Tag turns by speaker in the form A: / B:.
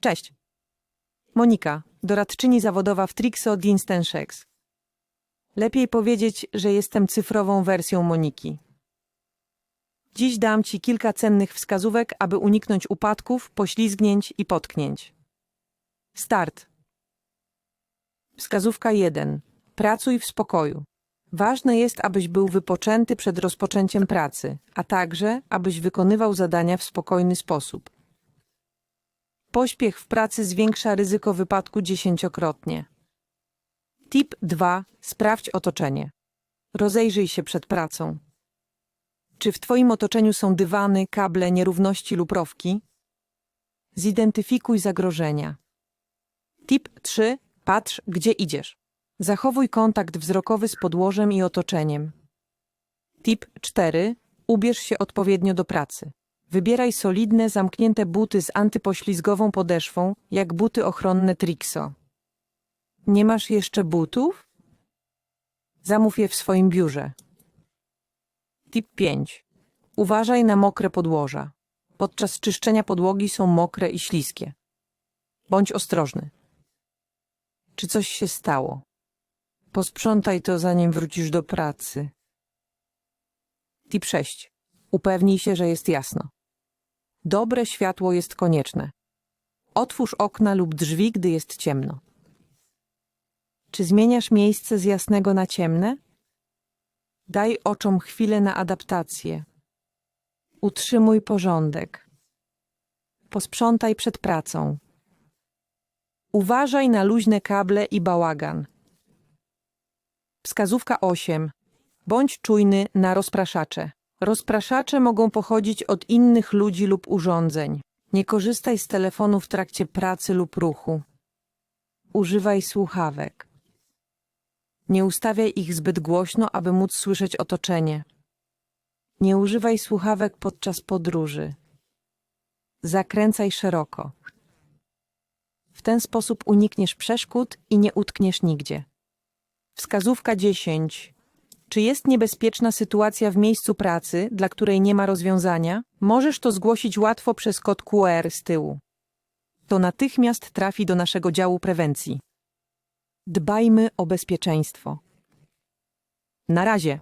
A: Cześć. Monika, doradczyni zawodowa w Trixo Dinstensheks. Lepiej powiedzieć, że jestem cyfrową wersją Moniki. Dziś dam Ci kilka cennych wskazówek, aby uniknąć upadków, poślizgnięć i potknięć. Start. Wskazówka 1. Pracuj w spokoju. Ważne jest, abyś był wypoczęty przed rozpoczęciem pracy, a także, abyś wykonywał zadania w spokojny sposób. Pośpiech w pracy zwiększa ryzyko wypadku dziesięciokrotnie. Tip 2. Sprawdź otoczenie. Rozejrzyj się przed pracą. Czy w Twoim otoczeniu są dywany, kable, nierówności lub rowki? Zidentyfikuj zagrożenia. Tip 3. Patrz, gdzie idziesz. Zachowuj kontakt wzrokowy z podłożem i otoczeniem. Tip 4. Ubierz się odpowiednio do pracy. Wybieraj solidne, zamknięte buty z antypoślizgową podeszwą, jak buty ochronne Trixo. Nie masz jeszcze butów? Zamów je w swoim biurze. Tip 5. Uważaj na mokre podłoża. Podczas czyszczenia podłogi są mokre i śliskie. Bądź ostrożny. Czy coś się stało? Posprzątaj to, zanim wrócisz do pracy. Tip 6. Upewnij się, że jest jasno. Dobre światło jest konieczne. Otwórz okna lub drzwi, gdy jest ciemno. Czy zmieniasz miejsce z jasnego na ciemne? Daj oczom chwilę na adaptację. Utrzymuj porządek. Posprzątaj przed pracą. Uważaj na luźne kable i bałagan. Wskazówka 8. Bądź czujny na rozpraszacze. Rozpraszacze mogą pochodzić od innych ludzi lub urządzeń. Nie korzystaj z telefonu w trakcie pracy lub ruchu. Używaj słuchawek. Nie ustawiaj ich zbyt głośno, aby móc słyszeć otoczenie. Nie używaj słuchawek podczas podróży. Zakręcaj szeroko. W ten sposób unikniesz przeszkód i nie utkniesz nigdzie. Wskazówka 10. Czy jest niebezpieczna sytuacja w miejscu pracy, dla której nie ma rozwiązania? Możesz to zgłosić łatwo przez kod QR z tyłu. To natychmiast trafi do naszego działu prewencji. Dbajmy o bezpieczeństwo. Na razie.